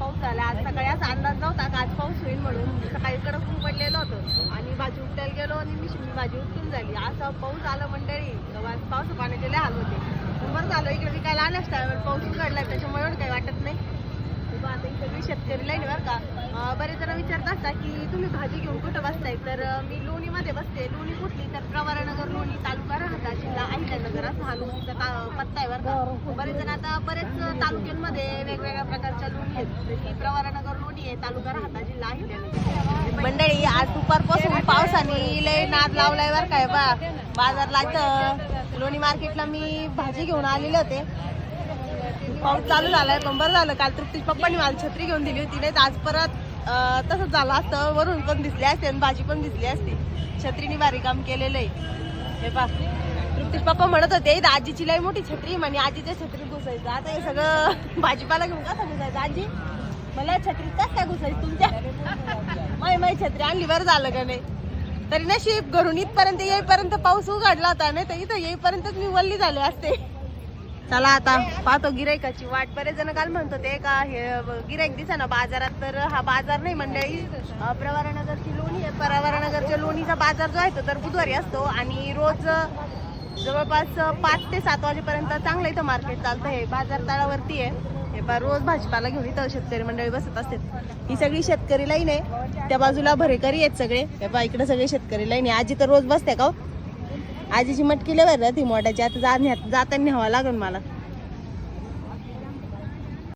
पाऊस झाला. आज सकाळी असा अंदाज नव्हता का आज पाऊस होईल म्हणून. सकाळी कडक ऊन पडलेलं होतं. आणि भाजी उठायला गेलो आणि मी मी भाजी उठून झाली. असा पाऊस आला मंडळी. पाऊस पाण्याचे लय हाल होते. बरं झालं इकडे विकायला आल्याच टायमाला पाऊस उघडला त्याच्यामुळे एवढं काही वाटत नाही. आता इकडे शेतकरी लाईन बरं का. बरे बरेच विचारत असता की तुम्ही भाजी घेऊन कुठं बसताय? तर मी लोणीमध्ये बसते. लोणी कुठली? तर प्रवारानगर लोणी तालुका राहता. जिल्हा अहिल्यानगर. असं हा लोणीचा पत्ता आहे बरं का. बरेच जण आता बरेच तालुक्यांमध्ये वेगवेगळ्या प्रकारच्या लोणी आहेत. प्रवरानगर लोणी आहे तालुका राहता जिल्हा मंडळी आज दुपारपासून पावसाने लय नाद लावलाय बर काय बा. बाजारला इथं लोणी मार्केटला मी भाजी घेऊन आलेले होते. पाऊस चालू झालाय पण बरं झालं. काल तृप्ती पप्पानी मला छत्री घेऊन दिली होती. नाही आज परत तसंच झालं असतं. वरून पण दिसली असते आणि भाजी पण दिसली असती. छत्रीने भारी काम केलेलं आहे हे पा तृप्ती पप्पा म्हणत होते "इथं आजीची लई मोठी छत्री म्हणे आजीच्या छत्रीत घुसायचं. आता हे सगळं भाजीपाला घेऊन कसं घुसायचं? आजी मला छत्रीत कस काय घुसायचं तुमच्या? माय माय छत्री आणली बरं झालं का नाही? तरी नशीब घरून इथपर्यंत येईपर्यंत पाऊस उघडला होता नाही तर इथं येईपर्यंतच मी वल्ली झाले असते. चला आता पाहतो गिरायकाची वाट. बरेच जण काल म्हणत होते का हे गिरायक दिसा ना बाजारात तर हा बाजार नाही मंडळी. प्रवारानगरची लोणी आहे. प्रवारानगरच्या लोणीचा बाजार जो आहे तो तर बुधवारी असतो आणि रोज जवळपास पाच ते सात वाजेपर्यंत चांगलं इथं मार्केट चालतं हे बाजार तळावरती आहे. हे बा रोज भाजीपाला घेऊन इथं शेतकरी मंडळी बसत असते ही सगळी शेतकरी लाईन आहे. त्या बाजूला भरेकरी आहेत सगळे. हे बा इकडे सगळे शेतकरी लाईन आहे. आजी तर रोज बसते का हो? आजीची मटकी लेवर ती मोठ्याची आता जा- जाताना न्यावं लागेल मला.